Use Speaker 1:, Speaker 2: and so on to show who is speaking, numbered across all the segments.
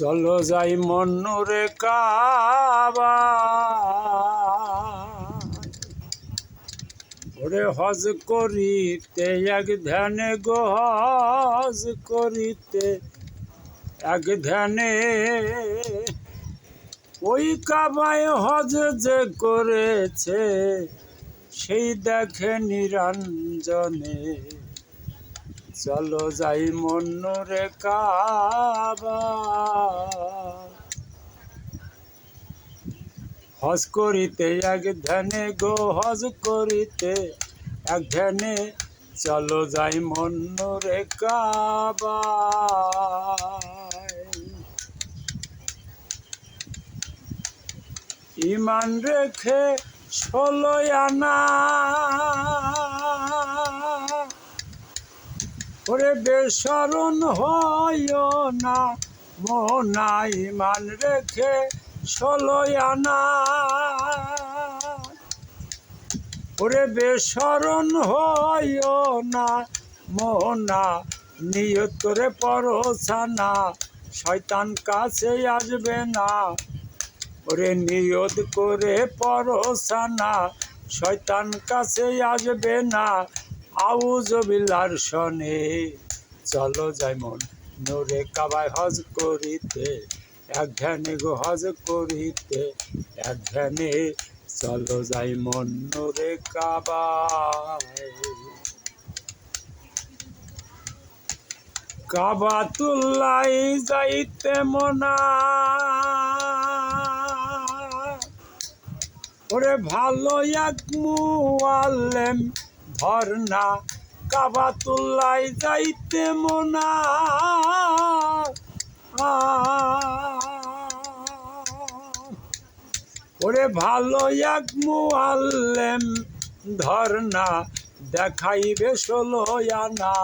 Speaker 1: চলো যাই মন্নুরে কাবা। ওরে হজ করিতে, এক ধ্যানে গো হজ করিতে, এক ধ্যানে। ওই কাবায় হজ যে করেছে, সেই দেখে নিরঞ্জনে। চলো যাই মন্নুরে কাবা। হজ করিতে এক ধ্যানে গো, হজ করিতে এক ধ্যানে চলো যাই মন্নুরে কাবা। ইমান রেখে ষোলো আনা ওরে বেসরণ হয় না মোহনা মান রেখে ষোলো আনা ওরে বেসরণ হয় না, মোহনা, নিয়ত করে পরছানা, শয়তান কাছে আসবে না। ওরে নিয়ত করে পরছানা, শয়তান কাছে আসবে না আউজবিলার শনে। চলো যেমন নোরে কাবায় হজ করিতে এক ধ্যানে গো হজ করিতে এক ধ্যানে চলো যাই মন নোরে কাবায়। কাবা তুল্লাই যাইতে মনা। ওরে ভালো এক মুআল্লেম ধর্না কাবা তুল্লাই যাইতে মনা ওরে ভালো এক মুআল্লেম ধর্না দেখাইবে ষোলো আনা।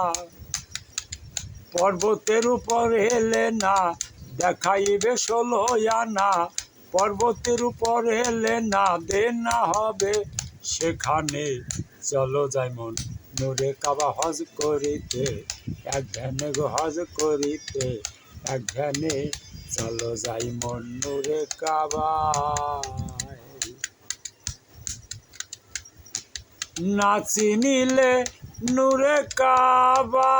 Speaker 1: পর্বতের উপর এলে না দেখাইবে ষোলো আনা। পর্বতের উপর এলে না দে না হবে সেখানে চলো যেমন নূরে কাবা হজ করিতে, এক ধ্যানে গো হজ করিতে, এক ধ্যানে চলো যাই মন নূরে কাবা। নাচি নিলে নূরে কাবা।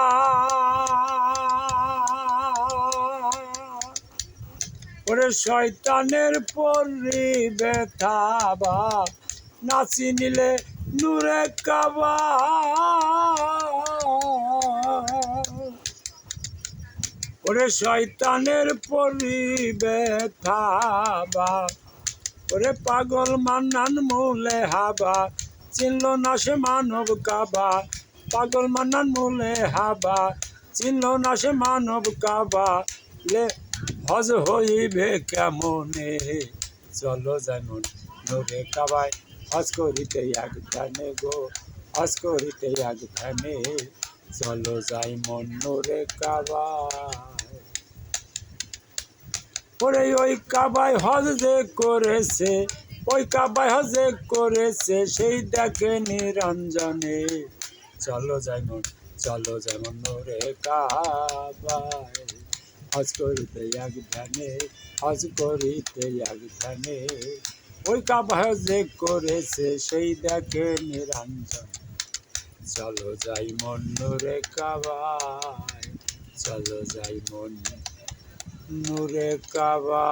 Speaker 1: ওরে শয়তানের পরি ব্যথাবা নাচি নিলে নূরে কাবা। ওরে শয়তানের পরি ব্যথাবা ওরে পাগল মান্নান মূলে হাবা। চিনল না সে মানব কাবা। পাগল মান্নান মূলে হাবা। চিনল না সে মানব কাবা। লে, হজ হইবে কেমনে? চলো যেমন নোরে কাবায়। হজ করিতে এক ধ্যানে গো হজ করিতে এক ধ্যানে চলো যাই মন নোরে ওরে ওই কাবায় হজ যে করেছে, ওই কাবায় হজ যে করেছে, সেই দেখে নিরঞ্জনে। চলো যাই মন, চলো যেমন নোরে কাবায়। হজ করিতে এক ধ্যানে হজ করিতে এক ধ্যানে ওই কাবা যে করেছে, সেই দেখে নিরঞ্জন। চলো যাই মন নোরে কাবায় চলো যাই মন নূরে কাবা